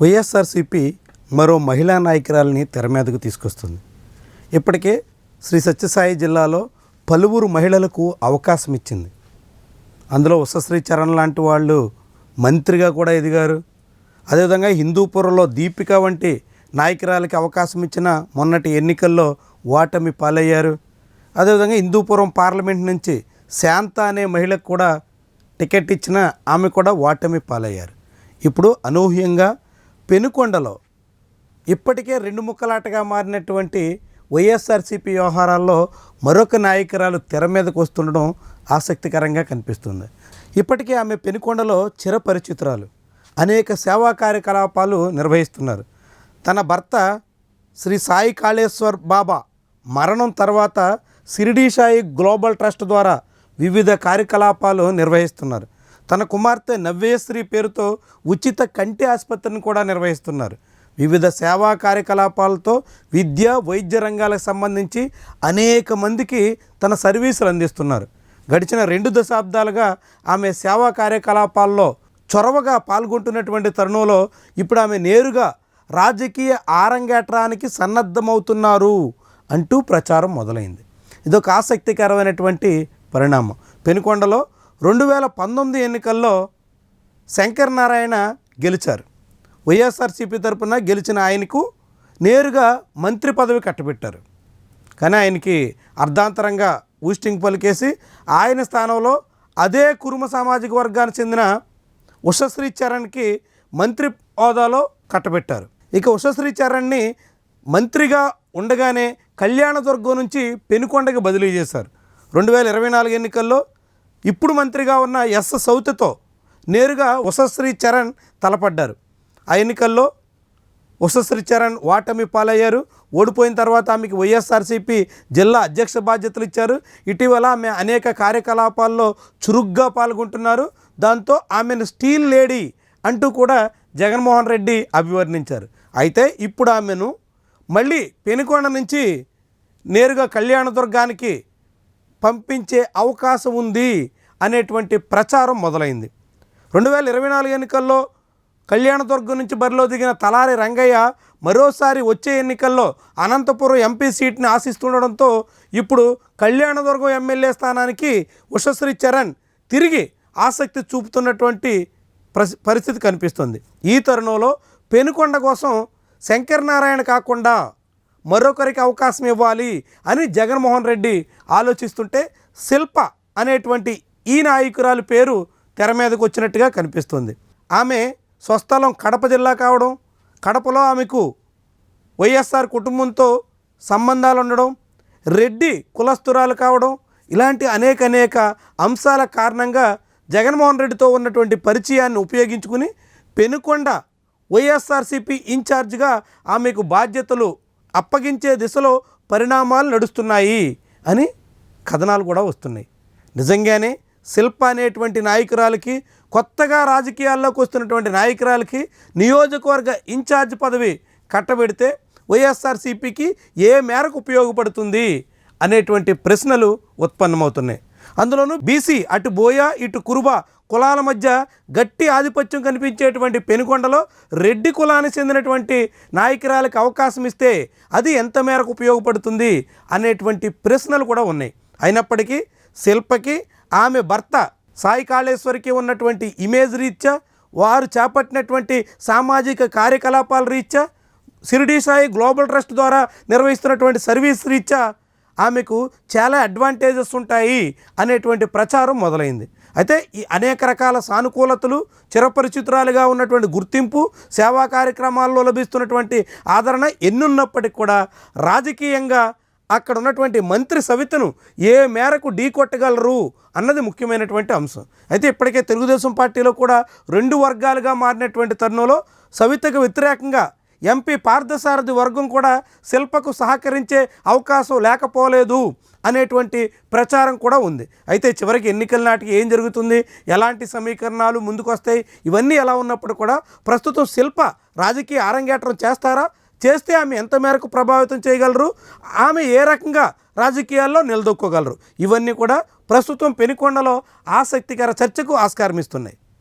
వైఎస్ఆర్సీపీ మరో మహిళా నాయకురాలని తెర మీదకు తీసుకొస్తుంది. ఇప్పటికే శ్రీ సత్యసాయి జిల్లాలో పలువురు మహిళలకు అవకాశం ఇచ్చింది. అందులో ఉషశ్రీ చరణ్ లాంటి వాళ్ళు మంత్రిగా కూడా ఎదిగారు. అదేవిధంగా హిందూపురంలో దీపిక వంటి నాయకురాలకి అవకాశం ఇచ్చిన మొన్నటి ఎన్నికల్లో ఓటమి పాలయ్యారు. అదేవిధంగా హిందూపురం పార్లమెంట్ నుంచి శాంత అనే మహిళకు కూడా టికెట్ ఇచ్చిన ఆమె కూడా ఓటమి పాలయ్యారు. ఇప్పుడు అనూహ్యంగా పెనుకొండలో ఇప్పటికే రెండు ముక్కలాటగా మారినటువంటి వైఎస్ఆర్సీపీ వ్యవహారాల్లో మరొక నాయకురాలు తెర మీదకు వస్తుండడం ఆసక్తికరంగా కనిపిస్తుంది. ఇప్పటికే ఆమె పెనుకొండలో చిరపరిచితురాలు అనేక సేవా కార్యకలాపాలు నిర్వహిస్తున్నారు. తన భర్త శ్రీ సాయి కాళేశ్వర్ బాబా మరణం తర్వాత సిరిడి సాయి గ్లోబల్ ట్రస్ట్ ద్వారా వివిధ కార్యకలాపాలు నిర్వహిస్తున్నారు. తన కుమార్తె నవ్యశ్రీ పేరుతో ఉచిత కంటి ఆసుపత్రిని కూడా నిర్వహిస్తున్నారు. వివిధ సేవా కార్యకలాపాలతో విద్య వైద్య రంగాలకు సంబంధించి అనేక మందికి తన సర్వీసులు అందిస్తున్నారు. గడిచిన రెండు దశాబ్దాలుగా ఆమె సేవా కార్యకలాపాల్లో చొరవగా పాల్గొంటున్నటువంటి తరుణంలో ఇప్పుడు ఆమె నేరుగా రాజకీయ ఆరంగేట్రానికి సన్నద్ధమవుతున్నారు అంటూ ప్రచారం మొదలైంది. ఇదొక ఆసక్తికరమైనటువంటి పరిణామం. పెనుకొండలో రెండు వేల పంతొమ్మిది ఎన్నికల్లో శంకర్ నారాయణ గెలిచారు. వైఎస్ఆర్సీపీ తరఫున గెలిచిన ఆయనకు నేరుగా మంత్రి పదవి కట్టబెట్టారు. కానీ ఆయనకి అర్ధాంతరంగా ఊస్టింగ్ పలికేసి ఆయన స్థానంలో అదే కురుమ సామాజిక వర్గానికి చెందిన ఉషశ్రీ చరణ్కి మంత్రి హోదాలో కట్టబెట్టారు. ఇక ఉషశ్రీ చరణ్ని మంత్రిగా ఉండగానే కళ్యాణదుర్గం నుంచి పెనుకొండకి బదిలీ చేశారు. రెండు వేల ఇరవై నాలుగు ఎన్నికల్లో ఇప్పుడు మంత్రిగా ఉన్న ఎస్ సౌతితో నేరుగా ఉషశ్రీ చరణ్ తలపడ్డారు. ఆ ఎన్నికల్లో ఉషశ్రీ చరణ్ ఓటమి పాలయ్యారు. ఓడిపోయిన తర్వాత ఆమెకి వైఎస్ఆర్సీపీ జిల్లా అధ్యక్ష బాధ్యతలు ఇచ్చారు. ఇటీవల ఆమె అనేక కార్యకలాపాల్లో చురుగ్గా పాల్గొంటున్నారు. దాంతో ఆమెను స్టీల్ లేడీ అంటూ కూడా జగన్మోహన్ రెడ్డి అభివర్ణించారు. అయితే ఇప్పుడు ఆమెను మళ్ళీ పెనుకొండ నుంచి నేరుగా కళ్యాణదుర్గానికి పంపించే అవకాశం ఉంది అనేటువంటి ప్రచారం మొదలైంది. రెండు వేల ఇరవై నాలుగు ఎన్నికల్లో కళ్యాణదుర్గం నుంచి బరిలో దిగిన తలారి రంగయ్య మరోసారి వచ్చే ఎన్నికల్లో అనంతపురం ఎంపీ సీట్ని ఆశిస్తుండడంతో ఇప్పుడు కళ్యాణదుర్గం ఎమ్మెల్యే స్థానానికి ఉషశ్రీ చరణ్ తిరిగి ఆసక్తి చూపుతున్నటువంటి పరిస్థితి కనిపిస్తుంది. ఈ తరుణంలో పెనుకొండ కోసం శంకర్ నారాయణ కాకుండా మరొకరికి అవకాశం ఇవ్వాలి అని జగన్మోహన్ రెడ్డి ఆలోచిస్తుంటే శిల్ప అనేటువంటి ఈ నాయకురాలి పేరు తెర మీదకు వచ్చినట్టుగా కనిపిస్తుంది. ఆమె స్వస్థలం కడప జిల్లా కావడం కడపలో ఆమెకు వైఎస్ఆర్ కుటుంబంతో సంబంధాలు ఉండడం రెడ్డి కులస్తురాలు కావడం ఇలాంటి అనేక అనేక అంశాల కారణంగా జగన్మోహన్ రెడ్డితో ఉన్నటువంటి పరిచయాన్ని ఉపయోగించుకుని పెనుకొండ వైఎస్ఆర్సీపీ ఇన్ఛార్జ్గా ఆమెకు బాధ్యతలు అప్పగించే దిశలో పరిణామాలు నడుస్తున్నాయి అని కథనాలు కూడా వస్తున్నాయి. నిజంగానే శిల్ప అనేటువంటి నాయకురాలకి కొత్తగా రాజకీయాల్లోకి వస్తున్నటువంటి నాయకురాలకి నియోజకవర్గ ఇన్ఛార్జ్ పదవి కట్టబెడితే వైఎస్ఆర్సీపీకి ఏ మేరకు ఉపయోగపడుతుంది అనేటువంటి ప్రశ్నలు ఉత్పన్నమవుతున్నాయి. అందులోనూ బీసీ అటు బోయ ఇటు కురుబ కులాల మధ్య గట్టి ఆధిపత్యం కనిపించేటువంటి పెనుకొండలో రెడ్డి కులానికి చెందినటువంటి నాయకురాలకు అవకాశం ఇస్తే అది ఎంత మేరకు ఉపయోగపడుతుంది అనేటువంటి ప్రశ్నలు కూడా ఉన్నాయి. అయినప్పటికీ శిల్పకి ఆమె భర్త సాయి కాళేశ్వరికి ఉన్నటువంటి ఇమేజ్ రీత్యా వారు చేపట్టినటువంటి సామాజిక కార్యకలాపాల రీత్యా షిరిడి సాయి గ్లోబల్ ట్రస్ట్ ద్వారా నిర్వహిస్తున్నటువంటి సర్వీస్ రీత్యా ఆమెకు చాలా అడ్వాంటేజెస్ ఉంటాయి అనేటువంటి ప్రచారం మొదలైంది. అయితే ఈ అనేక రకాల సానుకూలతలు చిరపరిచితురాలుగా ఉన్నటువంటి గుర్తింపు సేవా కార్యక్రమాల్లో లభిస్తున్నటువంటి ఆదరణ ఎన్నున్నప్పటికీ కూడా రాజకీయంగా అక్కడ ఉన్నటువంటి మంత్రి సవితను ఏ మేరకు ఢీకొట్టగలరు అన్నది ముఖ్యమైనటువంటి అంశం. అయితే ఇప్పటికే తెలుగుదేశం పార్టీలో కూడా రెండు వర్గాలుగా మారినటువంటి తరుణంలో సవితకు వ్యతిరేకంగా ఎంపీ పార్థసారథి వర్గం కూడా శిల్పకు సహకరించే అవకాశం లేకపోలేదు అనేటువంటి ప్రచారం కూడా ఉంది. అయితే చివరికి ఎన్నికల నాటికి ఏం జరుగుతుంది? ఎలాంటి సమీకరణాలు ముందుకొస్తాయి? ఇవన్నీ ఎలా ఉన్నప్పుడు కూడా ప్రస్తుతం శిల్ప రాజకీయ ఆరంగేట్రం చేస్తారా? చేస్తే ఆమె ఎంత మేరకు ప్రభావితం చేయగలరు? ఆమె ఏ రకంగా రాజకీయాల్లో నిలదొక్కోగలరు? ఇవన్నీ కూడా ప్రస్తుతం పెనుకొండలో ఆసక్తికర చర్చకు ఆస్కారం ఇస్తున్నాయి